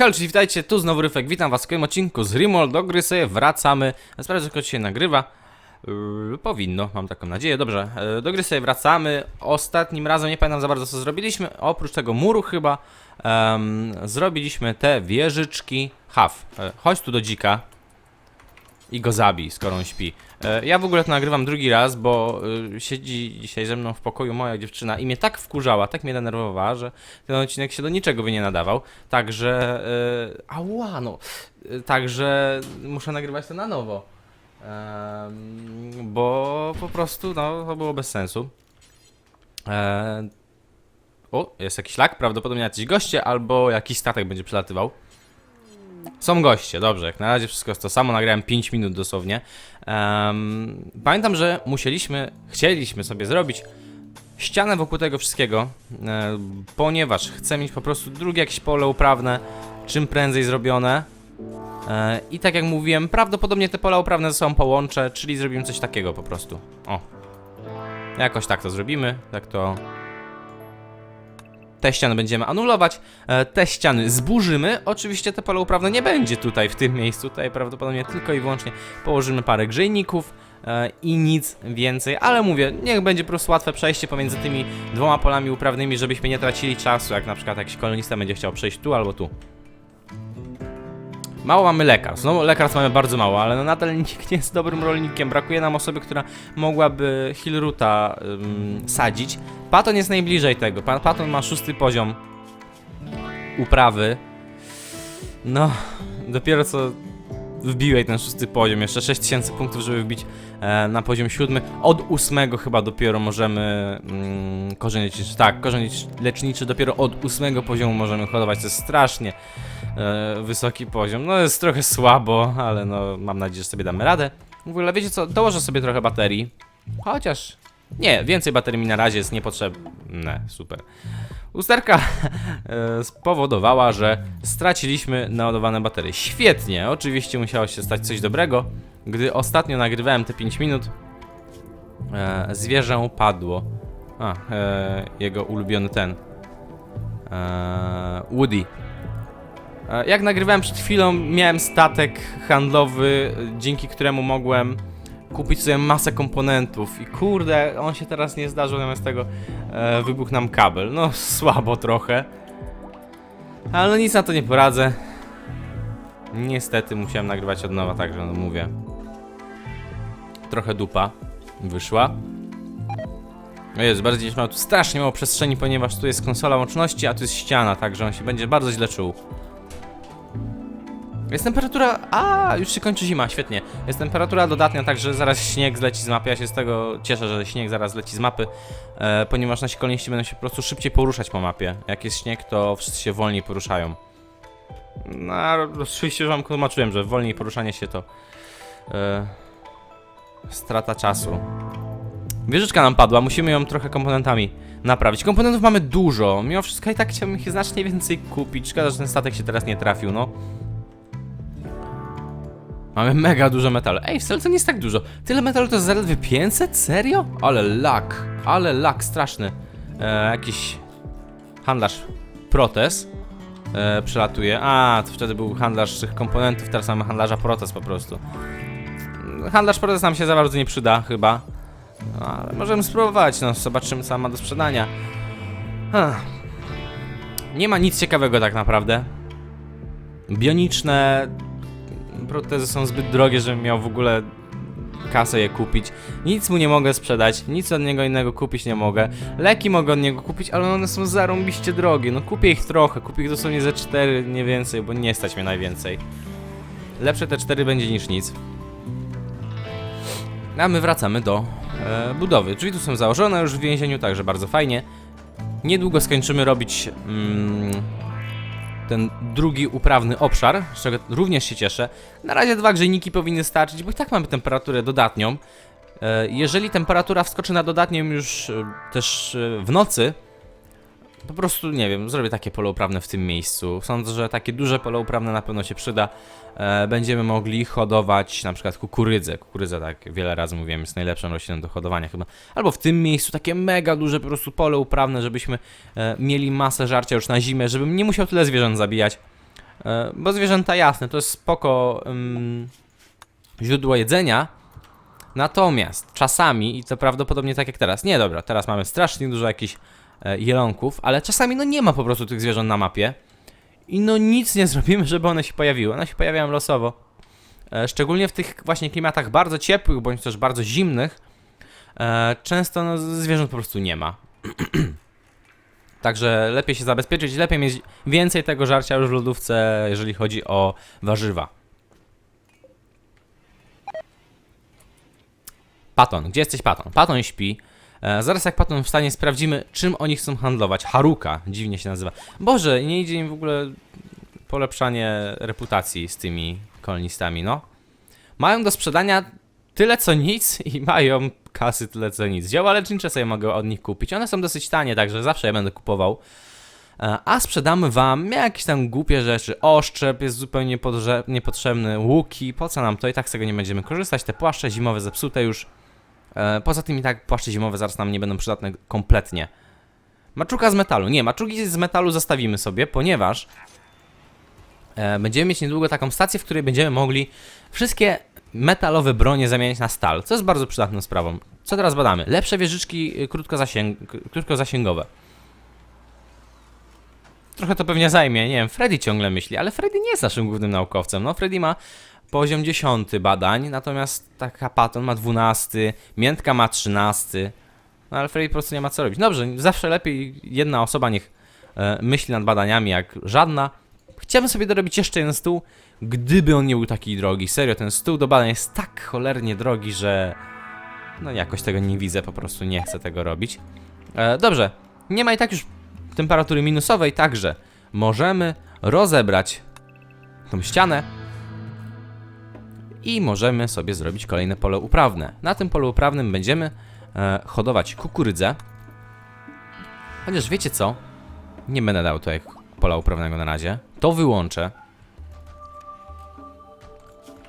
Hej, witajcie, tu znowu Ryfek, witam was w kolejnym odcinku z Rimol, do gry sobie wracamy, sprawdzę, że się nagrywa, yy, powinno, mam taką nadzieję, dobrze, yy, do gry sobie wracamy, ostatnim razem, nie pamiętam za bardzo co zrobiliśmy, oprócz tego muru chyba, em, zrobiliśmy te wieżyczki, Haf, yy, chodź tu do dzika i go zabij, skoro on śpi. E, Ja w ogóle to nagrywam drugi raz, bo y, siedzi dzisiaj ze mną w pokoju moja dziewczyna i mnie tak wkurzała, tak mnie denerwowała, że ten odcinek się do niczego by nie nadawał. Także. Y, ała, no. Y, Także muszę nagrywać to na nowo. Bo po prostu, no, to było bez sensu. E, o, jest jakiś lak, prawdopodobnie jacyś goście, albo jakiś statek będzie przelatywał. Są goście, dobrze, jak na razie wszystko jest to samo, nagrałem 5 minut dosłownie. Em, pamiętam, że musieliśmy, chcieliśmy sobie zrobić ścianę wokół tego wszystkiego, e, ponieważ chcę mieć po prostu drugie jakieś pole uprawne, czym prędzej zrobione. E, I tak jak mówiłem, prawdopodobnie te pola uprawne ze sobą połączę, czyli zrobimy coś takiego po prostu. O. Jakoś tak to zrobimy, tak to te ściany będziemy anulować, e, te ściany zburzymy. Oczywiście te pole uprawne nie będzie tutaj, w tym miejscu, tutaj prawdopodobnie tylko i wyłącznie położymy parę grzejników e, i nic więcej, ale mówię, niech będzie po prostu łatwe przejście pomiędzy tymi dwoma polami uprawnymi, żebyśmy nie tracili czasu, jak na przykład jakiś kolonista będzie chciał przejść tu albo tu. Mało mamy lekarstw. No, lekarstw mamy bardzo mało, ale no nadal nikt nie jest dobrym rolnikiem. Brakuje nam osoby, która mogłaby Hilruta ym, sadzić. Paton jest najbliżej tego. Pa Paton ma szósty poziom uprawy. No, dopiero co wbiłej ten szósty poziom. Jeszcze 6000 punktów, żeby wbić e, na poziom siódmy. Od ósmego chyba dopiero możemy mm, korzeń. Tak, korzeń leczniczy dopiero od ósmego poziomu możemy hodować. To jest strasznie e, wysoki poziom. No jest trochę słabo, ale no mam nadzieję, że sobie damy radę. W ogóle wiecie co, dołożę sobie trochę baterii. Chociaż nie, więcej baterii mi na razie jest niepotrzebne. Super. Usterka e, spowodowała, że straciliśmy naładowane baterie. Świetnie, oczywiście musiało się stać coś dobrego. Gdy ostatnio nagrywałem te 5 minut, e, zwierzę padło. A, e, jego ulubiony ten. E, Woody. E, Jak nagrywałem przed chwilą, miałem statek handlowy, dzięki któremu mogłem kupić sobie masę komponentów. I kurde, on się teraz nie zdarzył, zamiast tego e, wybuchł nam kabel. No, słabo trochę. Ale nic na to nie poradzę. Niestety musiałem nagrywać od nowa, także no mówię. Trochę dupa wyszła. O Jezu, bardziej niż mam tu strasznie mało przestrzeni, ponieważ tu jest konsola łączności, a tu jest ściana, także on się będzie bardzo źle czuł. Jest temperatura. A, już się kończy zima, świetnie. Jest temperatura dodatnia, także zaraz śnieg zleci z mapy. Ja się z tego cieszę, że śnieg zaraz leci z mapy, e, ponieważ nasi koloniści będą się po prostu szybciej poruszać po mapie. Jak jest śnieg, to wszyscy się wolniej poruszają. No, oczywiście, że wam tłumaczyłem, że wolniej poruszanie się to. E, strata czasu. Wieżyczka nam padła, musimy ją trochę komponentami naprawić. Komponentów mamy dużo, mimo wszystko i tak chciałbym ich znacznie więcej kupić. Szkoda, że ten statek się teraz nie trafił, no. Mamy mega dużo metalu. Ej, wcale to nie jest tak dużo. Tyle metalu to zaledwie 500? Serio? Ale lak, ale lak straszny. E, jakiś handlarz Protes e, przelatuje. A, to wtedy był handlarz tych komponentów, teraz mamy handlarza Protes po prostu. Handlarz Protes nam się za bardzo nie przyda, chyba. No, ale możemy spróbować, no, zobaczymy co ma do sprzedania. Nie ma nic ciekawego tak naprawdę. Bioniczne protezy są zbyt drogie, żebym miał w ogóle kasę je kupić. Nic mu nie mogę sprzedać, nic od niego innego kupić nie mogę. Leki mogę od niego kupić, ale one są zarąbiście drogie. No kupię ich trochę, kupię ich dosłownie ze 4, nie więcej, bo nie stać mnie najwięcej. Lepsze te 4 będzie niż nic. A my wracamy do e, budowy. Drzwi tu są założone już w więzieniu, także bardzo fajnie. Niedługo skończymy robić mm, ten drugi uprawny obszar, z czego również się cieszę. Na razie dwa grzejniki powinny starczyć, bo i tak mamy temperaturę dodatnią. E, Jeżeli temperatura wskoczy na dodatnią już e, też e, w nocy, po prostu nie wiem, zrobię takie pole uprawne w tym miejscu. Sądzę, że takie duże pole uprawne na pewno się przyda. E, Będziemy mogli hodować na przykład kukurydzę. Kukurydza, tak wiele razy mówiłem, jest najlepszą rośliną do hodowania chyba. Albo w tym miejscu takie mega duże po prostu pole uprawne, żebyśmy e, mieli masę żarcia już na zimę, żebym nie musiał tyle zwierząt zabijać. E, bo zwierzęta jasne, to jest spoko ym, źródło jedzenia. Natomiast czasami, i to prawdopodobnie tak jak teraz, nie dobra, teraz mamy strasznie dużo jakichś jelonków, ale czasami no nie ma po prostu tych zwierząt na mapie. I no nic nie zrobimy, żeby one się pojawiły. One się pojawiają losowo. E, szczególnie w tych właśnie klimatach bardzo ciepłych, bądź też bardzo zimnych. E, często no, zwierząt po prostu nie ma. Także lepiej się zabezpieczyć, lepiej mieć więcej tego żarcia już w lodówce, jeżeli chodzi o warzywa. Paton, gdzie jesteś Paton? Paton śpi. E, zaraz jak Paton wstanie, sprawdzimy, czym oni chcą handlować. Haruka, dziwnie się nazywa. Boże, nie idzie im w ogóle polepszanie reputacji z tymi kolonistami, no. Mają do sprzedania tyle co nic i mają kasy tyle co nic. Dzieła lecznicze sobie mogę od nich kupić. One są dosyć tanie, także zawsze je będę kupował. E, A sprzedamy wam jakieś tam głupie rzeczy. Oszczep jest zupełnie niepotrzebny. Łuki, po co nam to? I tak z tego nie będziemy korzystać. Te płaszcze zimowe zepsute już. E, Poza tym i tak płaszcze zimowe zaraz nam nie będą przydatne kompletnie. Maczuka z metalu. Nie, maczugi z metalu zostawimy sobie, ponieważ e, będziemy mieć niedługo taką stację, w której będziemy mogli wszystkie metalowe bronie zamieniać na stal, co jest bardzo przydatną sprawą. Co teraz badamy? Lepsze wieżyczki y, krótkozasięg krótkozasięgowe. Trochę to pewnie zajmie, nie wiem, Freddy ciągle myśli, ale Freddy nie jest naszym głównym naukowcem. No, Freddy ma poziom 10 badań, natomiast taka Patton ma 12, Miętka ma 13. No ale Freddy po prostu nie ma co robić. Dobrze, zawsze lepiej jedna osoba niech e, myśli nad badaniami jak żadna. Chciałbym sobie dorobić jeszcze jeden stół, gdyby on nie był taki drogi. Serio, ten stół do badań jest tak cholernie drogi, że no jakoś tego nie widzę, po prostu nie chcę tego robić. E, dobrze, nie ma i tak już temperatury minusowej, także możemy rozebrać tą ścianę i możemy sobie zrobić kolejne pole uprawne. Na tym polu uprawnym będziemy e, hodować kukurydzę. Chociaż wiecie co? Nie będę dał tutaj pola uprawnego na razie. To wyłączę.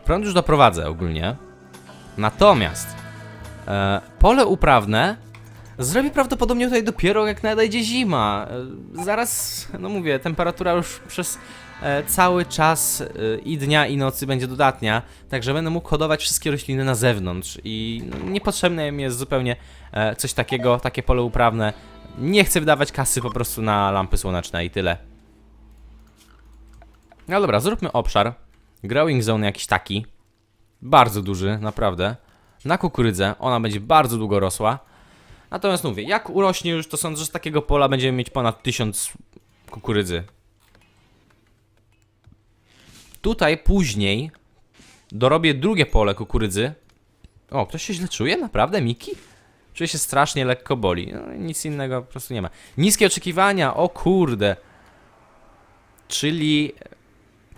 Prąd już doprowadzę ogólnie. Natomiast e, pole uprawne zrobię prawdopodobnie tutaj dopiero jak nadejdzie zima. E, zaraz, no mówię, temperatura już przez e, cały czas e, i dnia i nocy będzie dodatnia, także będę mógł hodować wszystkie rośliny na zewnątrz i no, niepotrzebne mi jest zupełnie coś takiego, takie pole uprawne. Nie chcę wydawać kasy po prostu na lampy słoneczne i tyle. No dobra, zróbmy obszar. Growing zone jakiś taki. Bardzo duży, naprawdę. Na kukurydzę. Ona będzie bardzo długo rosła. Natomiast mówię, jak urośnie już, to sądzę, że z takiego pola będziemy mieć ponad 1000 kukurydzy. Tutaj później dorobię drugie pole kukurydzy. O, ktoś się źle czuje? Naprawdę, Miki? Czuję się strasznie lekko boli. No, nic innego po prostu nie ma. Niskie oczekiwania, o kurde. Czyli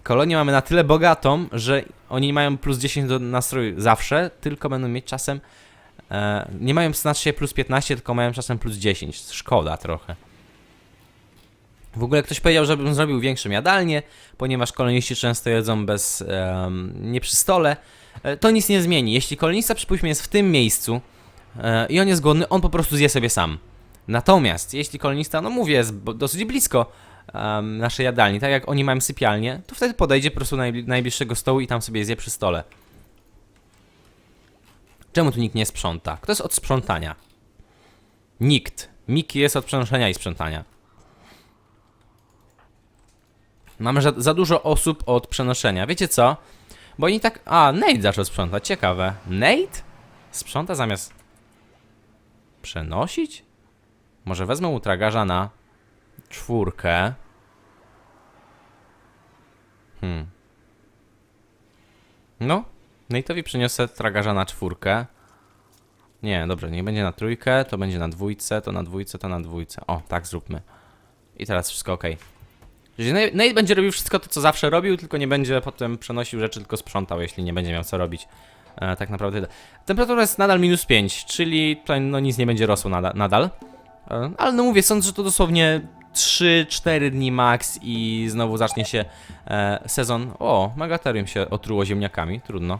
kolonię mamy na tyle bogatą, że oni mają plus 10 do nastroju zawsze, tylko będą mieć czasem. E, nie mają się plus 15, tylko mają czasem plus 10. Szkoda trochę. W ogóle ktoś powiedział, żebym zrobił większą jadalnię, ponieważ koloniści często jedzą bez. em, nie przy stole. E, to nic nie zmieni. Jeśli kolonista, przypuśćmy, jest w tym miejscu e, i on jest głodny, on po prostu zje sobie sam. Natomiast jeśli kolonista, no mówię, jest dosyć blisko em, naszej jadalni, tak jak oni mają sypialnię, to wtedy podejdzie po prostu do najbli- najbliższego stołu i tam sobie zje przy stole. Czemu tu nikt nie sprząta? Kto jest od sprzątania? Nikt. Miki jest od przenoszenia i sprzątania. Mamy za, za dużo osób od przenoszenia. Wiecie co? Bo oni tak... A, Nate zaczął sprzątać. Ciekawe. Nate? Sprząta zamiast... Przenosić? Może wezmę u tragarza na czwórkę. Hmm. No, Nate'owi przyniosę tragarza na czwórkę. Nie, dobrze, nie będzie na trójkę, to będzie na dwójce, to na dwójce, to na dwójce. O, tak zróbmy. I teraz wszystko ok. Nate będzie robił wszystko to, co zawsze robił, tylko nie będzie potem przenosił rzeczy, tylko sprzątał, jeśli nie będzie miał co robić. E, tak naprawdę. Temperatura jest nadal minus 5, czyli tutaj no nic nie będzie rosło nada, nadal. E, ale no mówię, sądzę, że to dosłownie 3-4 dni max i znowu zacznie się e, sezon. O, Megaterium się otruło ziemniakami, trudno.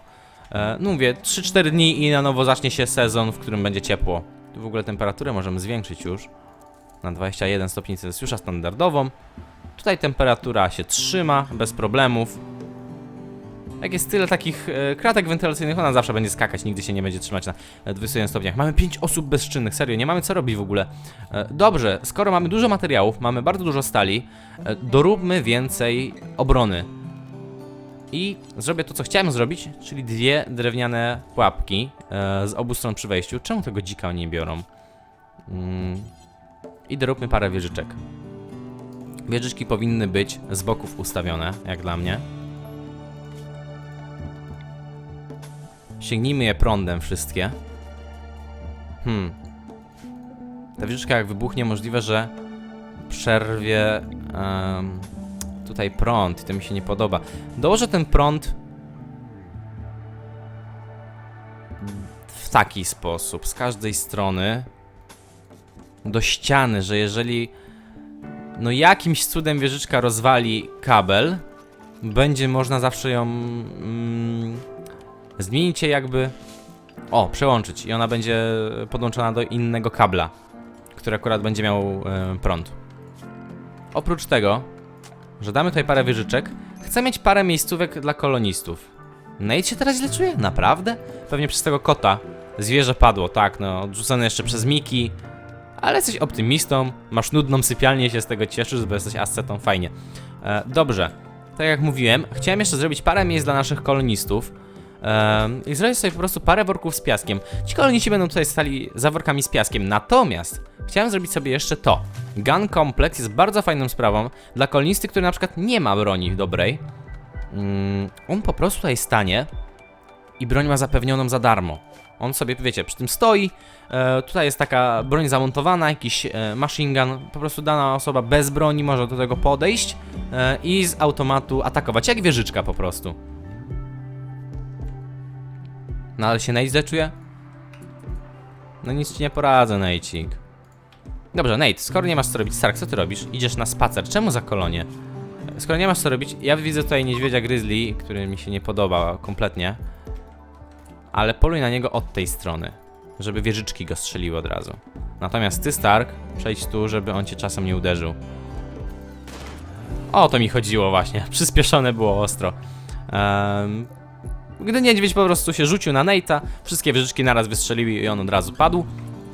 E, no mówię, 3-4 dni i na nowo zacznie się sezon, w którym będzie ciepło. Tu w ogóle temperaturę możemy zwiększyć już na 21 stopni Celsjusza standardową. Tutaj temperatura się trzyma bez problemów. Jak jest tyle takich e, kratek wentylacyjnych, ona zawsze będzie skakać, nigdy się nie będzie trzymać na e, 21 stopniach. Mamy 5 osób bezczynnych, serio, nie mamy co robić w ogóle. E, dobrze, skoro mamy dużo materiałów, mamy bardzo dużo stali, e, doróbmy więcej obrony. I zrobię to, co chciałem zrobić, czyli dwie drewniane pułapki z obu stron przy wejściu. Czemu tego dzika nie biorą? Mm. I doróbmy parę wieżyczek. Wieżyczki powinny być z boków ustawione, jak dla mnie. Sięgnijmy je prądem wszystkie. Hmm. Ta wieżyczka jak wybuchnie, możliwe, że przerwie em, tutaj prąd i to mi się nie podoba. Dołożę ten prąd w taki sposób, z każdej strony do ściany, że jeżeli no jakimś cudem wieżyczka rozwali kabel, będzie można zawsze ją mm, zmienić je jakby o, przełączyć i ona będzie podłączona do innego kabla, który akurat będzie miał e, prąd. Oprócz tego, że damy tutaj parę wieżyczek, chcę mieć parę miejscówek dla kolonistów. Nate się teraz źle czuje? Naprawdę? Pewnie przez tego kota. Zwierzę padło, tak, no, odrzucone jeszcze przez Miki. Ale jesteś optymistą, masz nudną sypialnię się z tego cieszysz, bo jesteś ascetą, fajnie. E, dobrze, tak jak mówiłem, chciałem jeszcze zrobić parę miejsc dla naszych kolonistów. I zrobić sobie po prostu parę worków z piaskiem. Ci koloniści będą tutaj stali za workami z piaskiem. Natomiast chciałem zrobić sobie jeszcze to. Gun Complex jest bardzo fajną sprawą dla kolonisty, który na przykład nie ma broni dobrej. Mm, on po prostu tutaj stanie i broń ma zapewnioną za darmo. On sobie, wiecie, przy tym stoi. E, tutaj jest taka broń zamontowana, jakiś e, machine gun. Po prostu dana osoba bez broni może do tego podejść e, i z automatu atakować, jak wieżyczka po prostu. No ale się Nate źle czuje? No nic ci nie poradzę, Nate'ik. Dobrze, Nate, skoro nie masz co robić, Stark, co ty robisz? Idziesz na spacer, czemu za kolonie? Skoro nie masz co robić, ja widzę tutaj niedźwiedzia grizzly, który mi się nie podoba kompletnie. Ale poluj na niego od tej strony, żeby wieżyczki go strzeliły od razu. Natomiast ty, Stark, przejdź tu, żeby on cię czasem nie uderzył. O to mi chodziło właśnie, przyspieszone było ostro. Ehm, gdy niedźwiedź po prostu się rzucił na Nate'a, wszystkie wieżyczki naraz wystrzeliły i on od razu padł.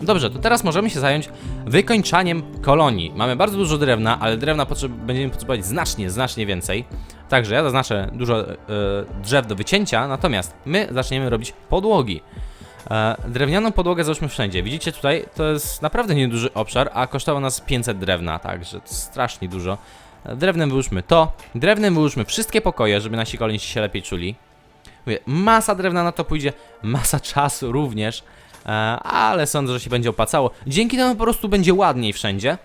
Dobrze, to teraz możemy się zająć wykończaniem kolonii. Mamy bardzo dużo drewna, ale drewna potrzeb będziemy potrzebować znacznie, znacznie więcej. Także ja zaznaczę dużo e, drzew do wycięcia, natomiast my zaczniemy robić podłogi. E, drewnianą podłogę załóżmy wszędzie. Widzicie tutaj, to jest naprawdę nieduży obszar, a kosztowało nas 500 drewna, także strasznie dużo. E, Drewnem wyłóżmy to, drewnem wyłóżmy wszystkie pokoje, żeby nasi koloniści się lepiej czuli. Mówię, masa drewna na to pójdzie, masa czasu również, e, ale sądzę, że się będzie opłacało. Dzięki temu po prostu będzie ładniej wszędzie.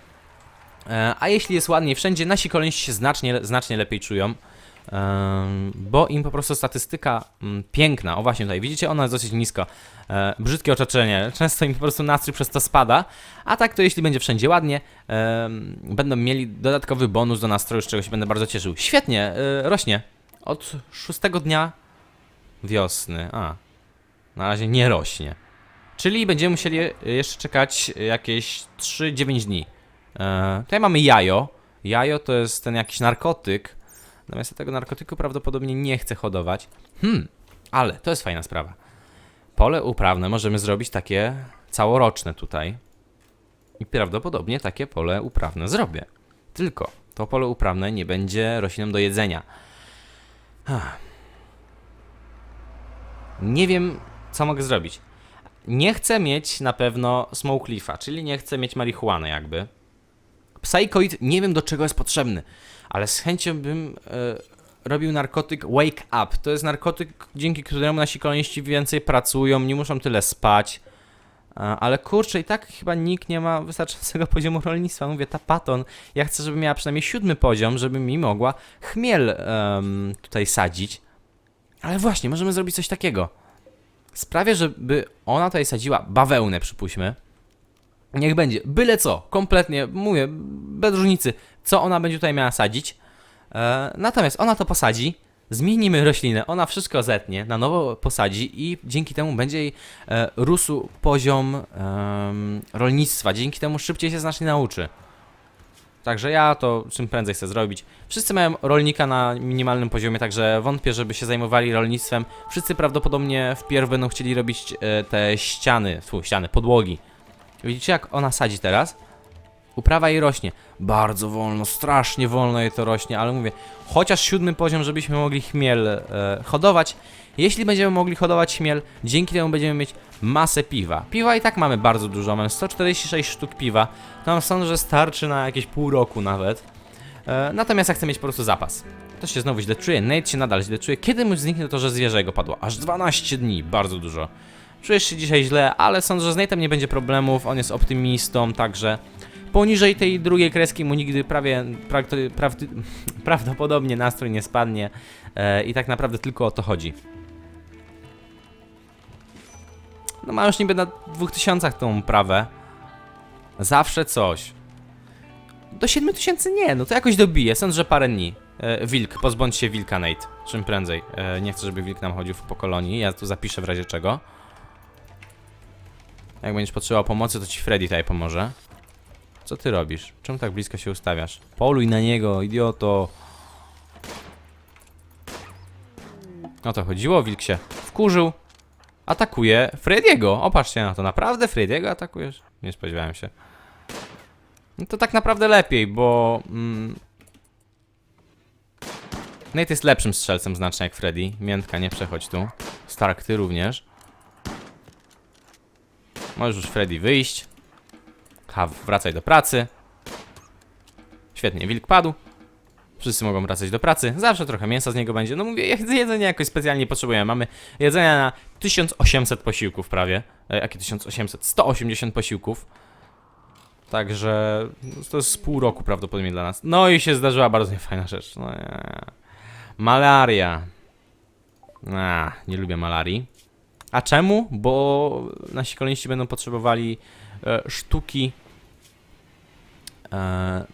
E, a jeśli jest ładniej wszędzie, nasi koloniści się znacznie, znacznie lepiej czują. Bo im po prostu statystyka mm, piękna, o właśnie tutaj, widzicie, ona jest dosyć nisko. E, brzydkie otoczenie, często im po prostu nastrój przez to spada, a tak to jeśli będzie wszędzie ładnie, będą mieli dodatkowy bonus do nastroju, z czego się będę bardzo cieszył. Świetnie, rośnie. Od szóstego dnia wiosny. A, na razie nie rośnie. Czyli będziemy musieli jeszcze czekać jakieś 3-9 dni. E, tutaj mamy jajo. Jajo to jest ten jakiś narkotyk. Natomiast tego narkotyku prawdopodobnie nie chcę hodować. Hmm, ale to jest fajna sprawa. Pole uprawne możemy zrobić takie całoroczne tutaj. I prawdopodobnie takie pole uprawne zrobię. Tylko to pole uprawne nie będzie roślinom do jedzenia. Ach. Nie wiem, co mogę zrobić. Nie chcę mieć na pewno smoke leafa, czyli nie chcę mieć marihuany jakby. Psychoid nie wiem do czego jest potrzebny, ale z chęcią bym e, robił narkotyk Wake Up. To jest narkotyk, dzięki któremu nasi koloniści więcej pracują, nie muszą tyle spać. E, ale kurczę, i tak chyba nikt nie ma wystarczającego poziomu rolnictwa. Mówię, ta paton, ja chcę, żeby miała przynajmniej siódmy poziom, żeby mi mogła chmiel tutaj sadzić. Ale właśnie, możemy zrobić coś takiego. Sprawię, żeby ona tutaj sadziła bawełnę, przypuśćmy. Niech będzie, byle co, kompletnie, mówię, bez różnicy, co ona będzie tutaj miała sadzić. E, natomiast ona to posadzi, zmienimy roślinę, ona wszystko zetnie, na nowo posadzi i dzięki temu będzie jej e, rósł poziom em, rolnictwa, dzięki temu szybciej się znacznie nauczy. Także ja to czym prędzej chcę zrobić. Wszyscy mają rolnika na minimalnym poziomie, także wątpię, żeby się zajmowali rolnictwem. Wszyscy prawdopodobnie wpierw będą chcieli robić e, te ściany, fu, ściany, podłogi. Widzicie jak ona sadzi teraz? Uprawa jej rośnie. Bardzo wolno, strasznie wolno jej to rośnie, ale mówię, chociaż siódmy poziom, żebyśmy mogli chmiel e, hodować. Jeśli będziemy mogli hodować chmiel, dzięki temu będziemy mieć masę piwa. Piwa i tak mamy bardzo dużo, mamy 146 sztuk piwa. To nam sądzę, że starczy na jakieś pół roku nawet. E, natomiast ja chcę mieć po prostu zapas. To się znowu źle czuje, Nate się nadal źle czuje. Kiedy mu zniknie to, że zwierzę jego padło? Aż 12 dni, bardzo dużo. Czujesz się dzisiaj źle, ale sądzę, że z Nate'em nie będzie problemów, on jest optymistą, także poniżej tej drugiej kreski mu nigdy prawie pra, pra, prawdopodobnie nastrój nie spadnie e, i tak naprawdę tylko o to chodzi. No ma już niby na 2000 tą prawę. Zawsze coś. Do 7000 nie, no to jakoś dobije, sądzę, że parę dni. E, wilk, pozbądź się wilka, Nate. Czym prędzej. E, nie chcę, żeby wilk nam chodził po kolonii, ja tu zapiszę w razie czego. Jak będziesz potrzebował pomocy, to ci Freddy tutaj pomoże. Co ty robisz? Czemu tak blisko się ustawiasz? Poluj na niego, idioto. O to chodziło, wilk się wkurzył. Atakuje Frediego. Opatrzcie na to, naprawdę Frediego atakujesz? Nie spodziewałem się. No to tak naprawdę lepiej, bo... Mm, Nate jest lepszym strzelcem znacznie jak Freddy. Miętka, nie przechodź tu. Stark, ty również. Możesz już Freddy wyjść. Haw, wracaj do pracy. Świetnie, wilk padł. Wszyscy mogą wracać do pracy. Zawsze trochę mięsa z niego będzie. No mówię, jedzenia jakoś specjalnie potrzebujemy. Mamy jedzenia na 1800 posiłków prawie. E, jakie 1800? 180 posiłków. Także no, to jest pół roku prawdopodobnie dla nas. No i się zdarzyła bardzo niefajna rzecz. No, nie. Malaria. A, nie lubię malarii. A czemu? Bo nasi koloniści będą potrzebowali e, sztuki e,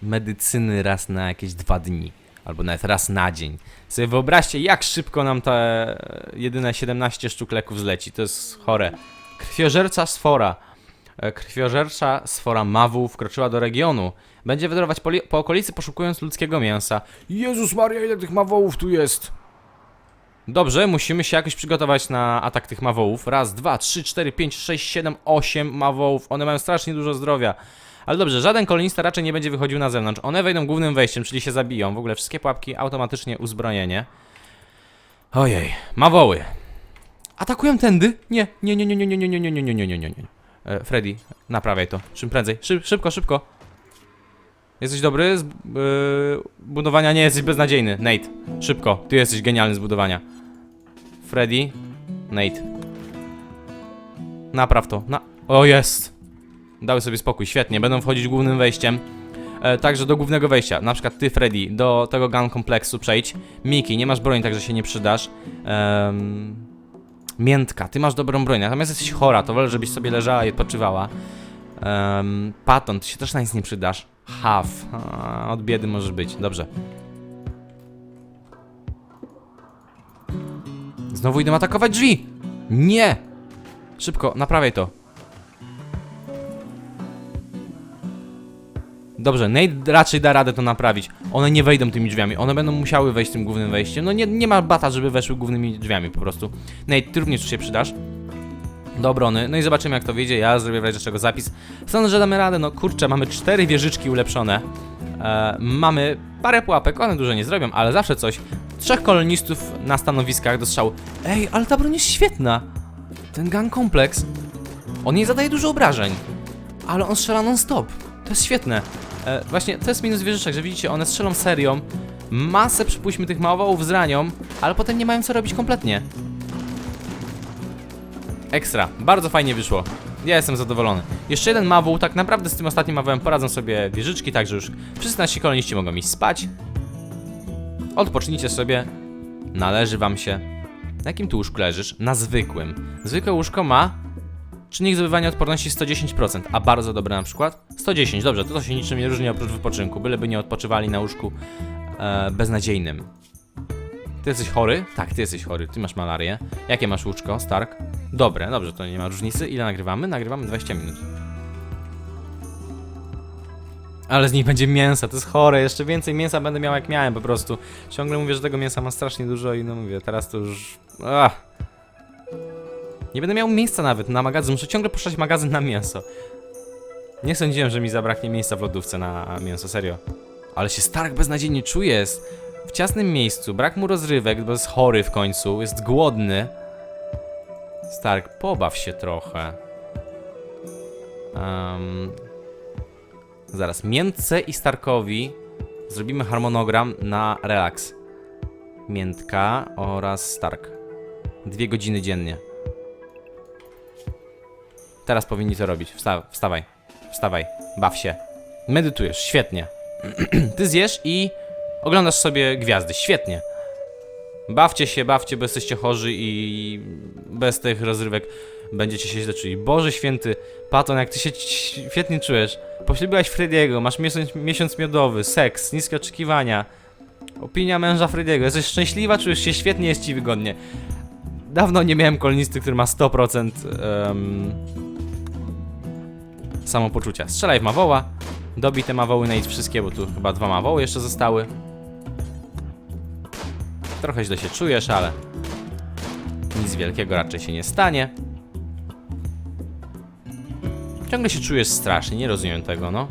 medycyny raz na jakieś dwa dni. Albo nawet raz na dzień. Sobie wyobraźcie, jak szybko nam te e, jedyne 17 sztuk leków zleci. To jest chore. Krwiożerca sfora. E, Krwiożercza sfora Mawu wkroczyła do regionu. Będzie wędrować po okolicy poszukując ludzkiego mięsa. Jezus Maria, ile tych mawołów tu jest! Dobrze, musimy się jakoś przygotować na atak tych mawołów. Raz, dwa, trzy, cztery, pięć, sześć, siedem, osiem mawołów. One mają strasznie dużo zdrowia. Ale dobrze, żaden kolonista raczej nie będzie wychodził na zewnątrz. One wejdą głównym wejściem, czyli się zabiją. W ogóle wszystkie pułapki automatycznie uzbrojenie. Ojej, mawoły. Atakują tędy? Nie, nie, nie, nie, nie, nie, nie, nie, nie, nie, nie, nie, nie, nie, nie. E, Freddy, naprawiaj to. Czym prędzej. Szyb, szybko, szybko. Jesteś dobry z yy, budowania? Nie, jesteś beznadziejny. Nate, szybko. Ty jesteś genialny z budowania. Freddy, Nate. Napraw to. Na... O, jest. Dały sobie spokój, świetnie. Będą wchodzić głównym wejściem. E, także do głównego wejścia. Na przykład ty, Freddy, do tego gun kompleksu przejdź. Miki, nie masz broni, także się nie przydasz. Em, Miętka, ty masz dobrą broń, natomiast jesteś chora, to wolę, żebyś sobie leżała i odpoczywała. Um, Paton, ty się też na nic nie przydasz. Haw, a, od biedy możesz być, dobrze. Znowu idą atakować drzwi! Nie! Szybko, naprawiaj to. Dobrze, Nate raczej da radę to naprawić. One nie wejdą tymi drzwiami, one będą musiały wejść tym głównym wejściem. No nie, nie ma bata, żeby weszły głównymi drzwiami po prostu. Nate, ty również się przydasz. Do obrony. No i zobaczymy jak to wyjdzie. Ja zrobię w razie czego zapis. Sądzę, że damy radę. No kurczę, mamy cztery wieżyczki ulepszone. E, mamy parę pułapek, one dużo nie zrobią, ale zawsze coś. Trzech kolonistów na stanowiskach do strzału. Ej, ale ta broń jest świetna. Ten gun kompleks. On nie zadaje dużo obrażeń. Ale on strzela non-stop. To jest świetne. E, właśnie to jest minus wieżyczek, że widzicie, one strzelą serią. Masę, przypuśćmy, tych małowałów zranią, ale potem nie mają co robić kompletnie. Ekstra, bardzo fajnie wyszło. Ja jestem zadowolony. Jeszcze jeden mawół, tak naprawdę z tym ostatnim mawem poradzą sobie wieżyczki, także już wszyscy nasi koloniści mogą iść spać. Odpocznijcie sobie. Należy wam się. Na jakim tu łóżku leżysz? Na zwykłym. Zwykłe łóżko ma czynnik zdobywania odporności 110%, a bardzo dobre na przykład 110. Dobrze, to, to się niczym nie różni oprócz wypoczynku, byleby nie odpoczywali na łóżku e, beznadziejnym. Ty jesteś chory? Tak, ty jesteś chory. Ty masz malarię. Jakie masz łóżko, Stark? Dobre, dobrze, to nie ma różnicy. Ile nagrywamy? Nagrywamy 20 minut. Ale z nich będzie mięsa, to jest chore, jeszcze więcej mięsa będę miał jak miałem po prostu. Ciągle mówię, że tego mięsa mam strasznie dużo i no mówię, teraz to już... Ach. Nie będę miał miejsca nawet na magazyn, muszę ciągle puszczać magazyn na mięso. Nie sądziłem, że mi zabraknie miejsca w lodówce na mięso, serio. Ale się Stark beznadziejnie czuje, jest w ciasnym miejscu, brak mu rozrywek, bo jest chory w końcu, jest głodny. Stark, pobaw się trochę. Um, zaraz, Miętce i Starkowi zrobimy harmonogram na relaks. Miętka oraz Stark. Dwie godziny dziennie. Teraz powinni to robić. Wsta wstawaj. Wstawaj. Baw się. Medytujesz. Świetnie. Ty zjesz i oglądasz sobie gwiazdy. Świetnie. Bawcie się, bawcie, bo jesteście chorzy i bez tych rozrywek będziecie się źle czuli. Boże święty, Paton, jak ty się świetnie czujesz. Poślubiłaś Frediego, masz miesiąc, miesiąc miodowy, seks, niskie oczekiwania. Opinia męża Frediego. Jesteś szczęśliwa, czujesz się świetnie, jest ci wygodnie. Dawno nie miałem kolonisty, który ma 100% em, samopoczucia. Strzelaj w mawoła. Dobij te mawoły na wszystkie, bo tu chyba dwa mawoły jeszcze zostały. Trochę źle się czujesz, ale nic wielkiego raczej się nie stanie. Ciągle się czujesz strasznie, nie rozumiem tego, no.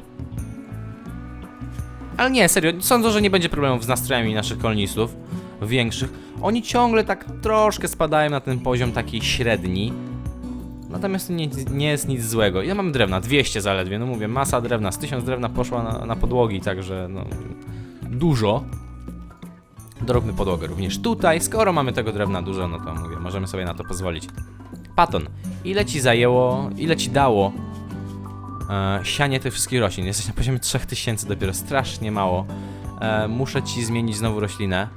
Ale nie, serio, sądzę, że nie będzie problemów z nastrojami naszych kolonistów większych. Oni ciągle tak troszkę spadają na ten poziom taki średni. Natomiast to nie, nie jest nic złego. Ile mamy drewna? 200 zaledwie, no mówię, masa drewna, z 1000 drewna poszła na, na podłogi, także no... Dużo. Doróbmy podłogę również tutaj. Skoro mamy tego drewna dużo, no to mówię, możemy sobie na to pozwolić. Paton, ile ci zajęło, ile ci dało e, sianie tych wszystkich roślin? Jesteś na poziomie 3000 dopiero, strasznie mało. E, muszę ci zmienić znowu roślinę.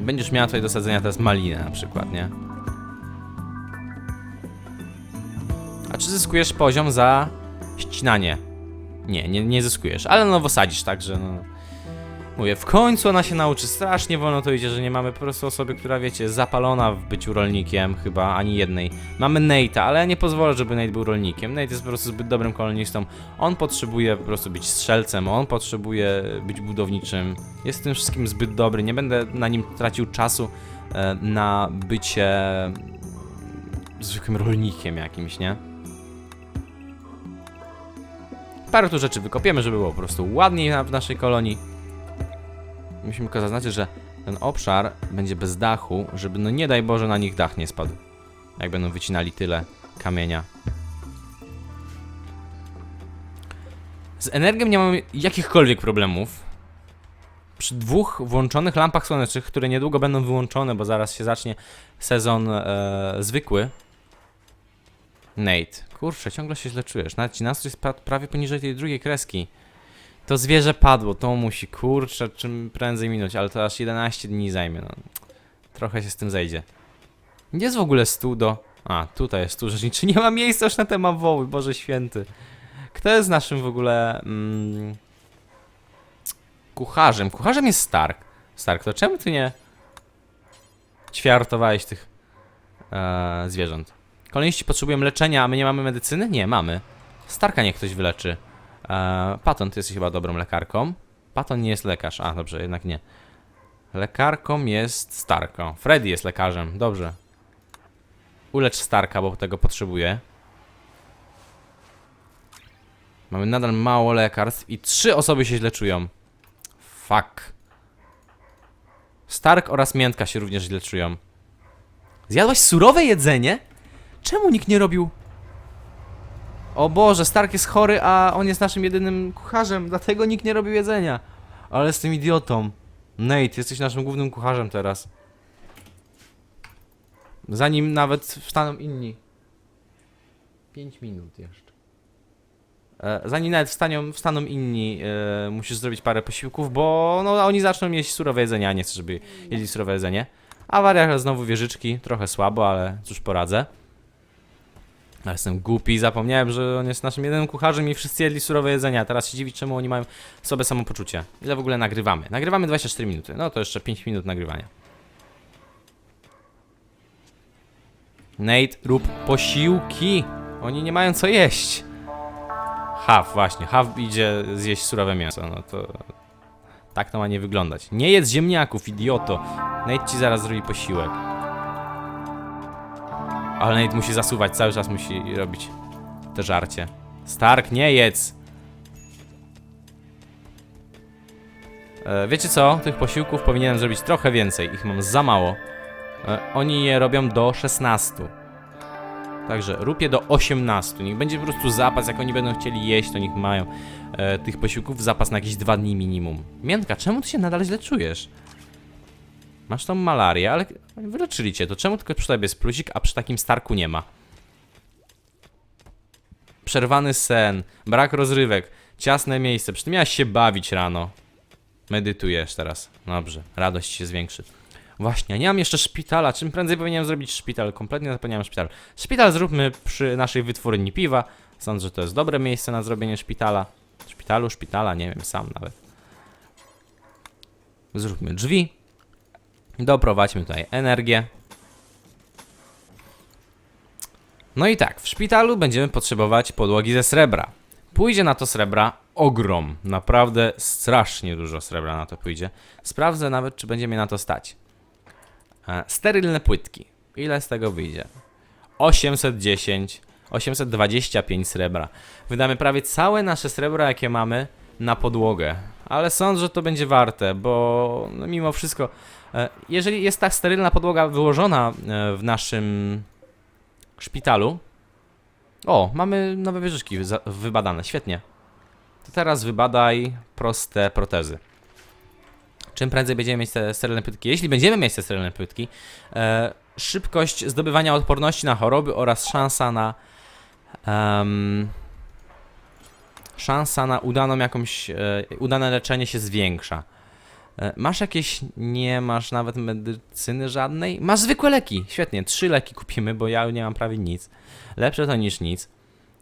Będziesz miała tutaj do sadzenia teraz malinę na przykład, nie? Czy zyskujesz poziom za ścinanie? Nie, nie, nie zyskujesz, ale no sadzisz, także no... Mówię, w końcu ona się nauczy, strasznie wolno to idzie, że nie mamy po prostu osoby, która wiecie, zapalona w byciu rolnikiem, chyba ani jednej. Mamy Nate'a, ale ja nie pozwolę, żeby Nate był rolnikiem. Nate jest po prostu zbyt dobrym kolonistą. On potrzebuje po prostu być strzelcem, on potrzebuje być budowniczym. Jest w tym wszystkim zbyt dobry, nie będę na nim tracił czasu e, na bycie zwykłym rolnikiem jakimś, nie? Parę tu rzeczy wykopiemy, żeby było po prostu ładniej w naszej kolonii. Musimy tylko zaznaczyć, że ten obszar będzie bez dachu, żeby no nie daj Boże na nich dach nie spadł. Jak będą wycinali tyle kamienia. Z energią nie mamy jakichkolwiek problemów. Przy dwóch włączonych lampach słonecznych, które niedługo będą wyłączone, bo zaraz się zacznie sezon e, zwykły. Nate, kurczę, ciągle się źle czujesz. Nawet ci nastrój spadł prawie poniżej tej drugiej kreski. To zwierzę padło, to musi, kurczę, czym prędzej minąć, ale to aż 11 dni zajmie, no. Trochę się z tym zejdzie. Gdzie jest w ogóle stół do... A, tutaj jest stół rzeczniczy, nie ma miejsca już na te mawoły, Boże Święty. Kto jest naszym w ogóle... Mm, kucharzem? Kucharzem jest Stark. Stark, to czemu ty nie... ćwiartowałeś tych e, zwierząt? Koloniści potrzebują leczenia, a my nie mamy medycyny? Nie, mamy. Starka niech ktoś wyleczy. Eee, Paton, ty jesteś chyba dobrą lekarką. Paton nie jest lekarz. A, dobrze, jednak nie. Lekarką jest Starką. Freddy jest lekarzem. Dobrze. Ulecz Starka, bo tego potrzebuje. Mamy nadal mało lekarstw i trzy osoby się źle czują. Fuck. Stark oraz Miętka się również źle czują. Zjadłaś surowe jedzenie? Czemu nikt nie robił o Boże, Stark jest chory, a on jest naszym jedynym kucharzem, dlatego nikt nie robił jedzenia. Ale jestem idiotą. Nate, jesteś naszym głównym kucharzem teraz. Zanim nawet wstaną inni. 5 minut jeszcze. E, zanim nawet wstanią, wstaną inni, e, musisz zrobić parę posiłków, bo no, oni zaczną jeść surowe jedzenie, a nie chcę, żeby jedli surowe jedzenie. Awaria znowu wieżyczki, trochę słabo, ale cóż poradzę. Ale jestem głupi, zapomniałem, że on jest naszym jedynym kucharzem i wszyscy jedli surowe jedzenia. Teraz się dziwić, czemu oni mają sobie samopoczucie. Ile w ogóle nagrywamy? Nagrywamy 24 minuty. No to jeszcze 5 minut nagrywania. Nate, rób posiłki. Oni nie mają co jeść. Haw, właśnie. Haw idzie zjeść surowe mięso. No to... Tak to ma nie wyglądać. Nie jedz ziemniaków, idioto. Nate ci zaraz zrobi posiłek. Ale Nate musi zasuwać, cały czas musi robić te żarcie. Stark, nie jedz! E, wiecie co? Tych posiłków powinienem zrobić trochę więcej. Ich mam za mało. E, oni je robią do 16. Także je do 18. Niech będzie po prostu zapas. Jak oni będą chcieli jeść, to niech mają e, tych posiłków zapas na jakieś dwa dni minimum. Miętka, czemu ty się nadal źle czujesz? Masz tą malarię, ale wyleczyli cię. To czemu tylko przy tobie jest plusik, a przy takim Starku nie ma? Przerwany sen, brak rozrywek, ciasne miejsce. Przy tym miałeś się bawić rano. Medytujesz teraz. Dobrze, radość się zwiększy. Właśnie, ja nie mam jeszcze szpitala. Czym prędzej powinienem zrobić szpital? Kompletnie zapomniałem o szpitalu. Szpital zróbmy przy naszej wytwórni piwa. Sądzę, że to jest dobre miejsce na zrobienie szpitala. Szpitalu, szpitala, nie wiem, sam nawet. Zróbmy drzwi. Doprowadźmy tutaj energię. No i tak, w szpitalu będziemy potrzebować podłogi ze srebra. Pójdzie na to srebra ogrom. Naprawdę strasznie dużo srebra na to pójdzie. Sprawdzę nawet, czy będzie mnie na to stać. E, sterylne płytki. Ile z tego wyjdzie? 810, 825 srebra. Wydamy prawie całe nasze srebra, jakie mamy, na podłogę. Ale sądzę, że to będzie warte, bo no, mimo wszystko, e, jeżeli jest ta sterylna podłoga wyłożona e, w naszym szpitalu. O, mamy nowe wieżyczki wybadane, świetnie. To teraz wybadaj proste protezy. Czym prędzej będziemy mieć te sterylne płytki, jeśli będziemy mieć te sterylne płytki, e, szybkość zdobywania odporności na choroby oraz szansa na em, szansa na udaną jakąś, e, udane leczenie się zwiększa. E, Masz jakieś, nie masz nawet medycyny żadnej? Masz zwykłe leki, świetnie, trzy leki kupimy, bo ja nie mam prawie nic. Lepsze to niż nic.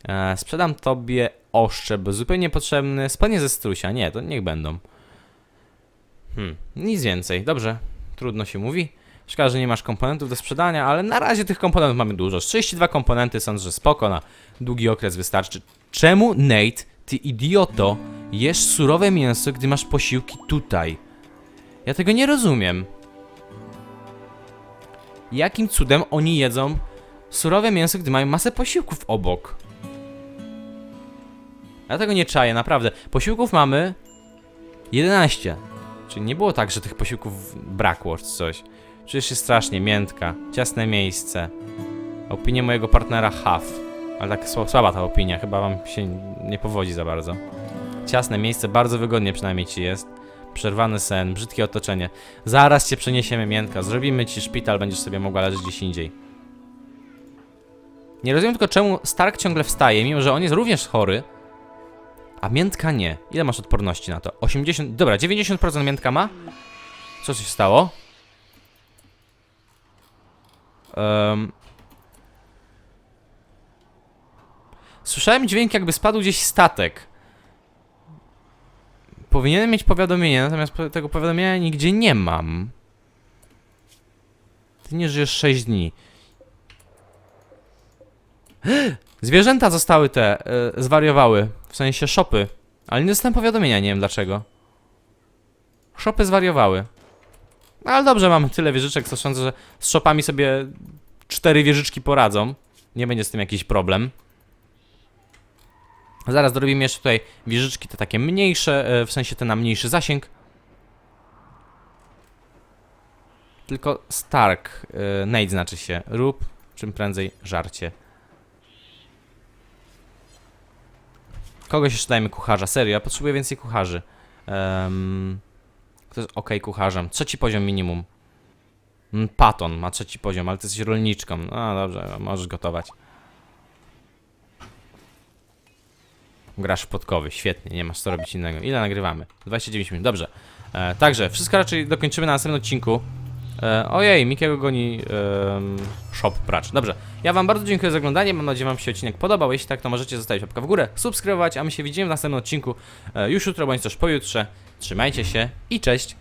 E, sprzedam tobie oszczep, zupełnie potrzebny, spodnie ze strusia, nie, to niech będą. Hmm, nic więcej, dobrze, trudno się mówi. Szkoda, że nie masz komponentów do sprzedania, ale na razie tych komponentów mamy dużo. 32 komponenty, sądzę, że spoko, na długi okres wystarczy. Czemu, Nate, ty idioto, jesz surowe mięso, gdy masz posiłki tutaj? Ja tego nie rozumiem. Jakim cudem oni jedzą surowe mięso, gdy mają masę posiłków obok? Ja tego nie czaję, naprawdę. Posiłków mamy 11. Czyli nie było tak, że tych posiłków brakło czy coś. Przecież jest strasznie miętka, ciasne miejsce. Opinia mojego partnera Huff. Ale tak sła- słaba ta opinia, chyba wam się nie powodzi za bardzo. Ciasne miejsce, bardzo wygodnie przynajmniej ci jest. Przerwany sen, brzydkie otoczenie. Zaraz cię przeniesiemy, Miętka. Zrobimy ci szpital, będziesz sobie mogła leżeć gdzieś indziej. Nie rozumiem tylko, czemu Stark ciągle wstaje, mimo że on jest również chory, a Miętka nie. Ile masz odporności na to? 80. Dobra, 90% Miętka ma? Co się stało? Słyszałem dźwięk, jakby spadł gdzieś statek. Powinienem mieć powiadomienie, natomiast tego powiadomienia nigdzie nie mam. Ty nie żyjesz 6 dni. Zwierzęta zostały te, y, zwariowały. W sensie szopy. Ale nie dostałem powiadomienia, nie wiem dlaczego. Szopy zwariowały. No ale dobrze, mamy tyle wieżyczek, co sądzę, że z szopami sobie cztery wieżyczki poradzą. Nie będzie z tym jakiś problem. Zaraz dorobimy jeszcze tutaj wieżyczki, te takie mniejsze, e, w sensie te na mniejszy zasięg. Tylko Stark, e, Nate znaczy się, rób czym prędzej żarcie. Kogoś jeszcze dajmy kucharza, serio, ja potrzebuję więcej kucharzy. Um, kto jest ok kucharzem? Trzeci poziom minimum. Mm, Paton ma trzeci poziom, ale ty jesteś rolniczką. No dobrze, możesz gotować. Grasz w podkowy, świetnie, nie masz co robić innego. Ile nagrywamy? 29 minut, dobrze. E, także, wszystko raczej dokończymy na następnym odcinku. E, ojej, Mikiego goni em, shop pracz. Dobrze, ja wam bardzo dziękuję za oglądanie, mam nadzieję wam się odcinek podobał. Jeśli tak, to możecie zostawić łapkę w górę, subskrybować, a my się widzimy w następnym odcinku e, już jutro, bądź też pojutrze. Trzymajcie się i cześć!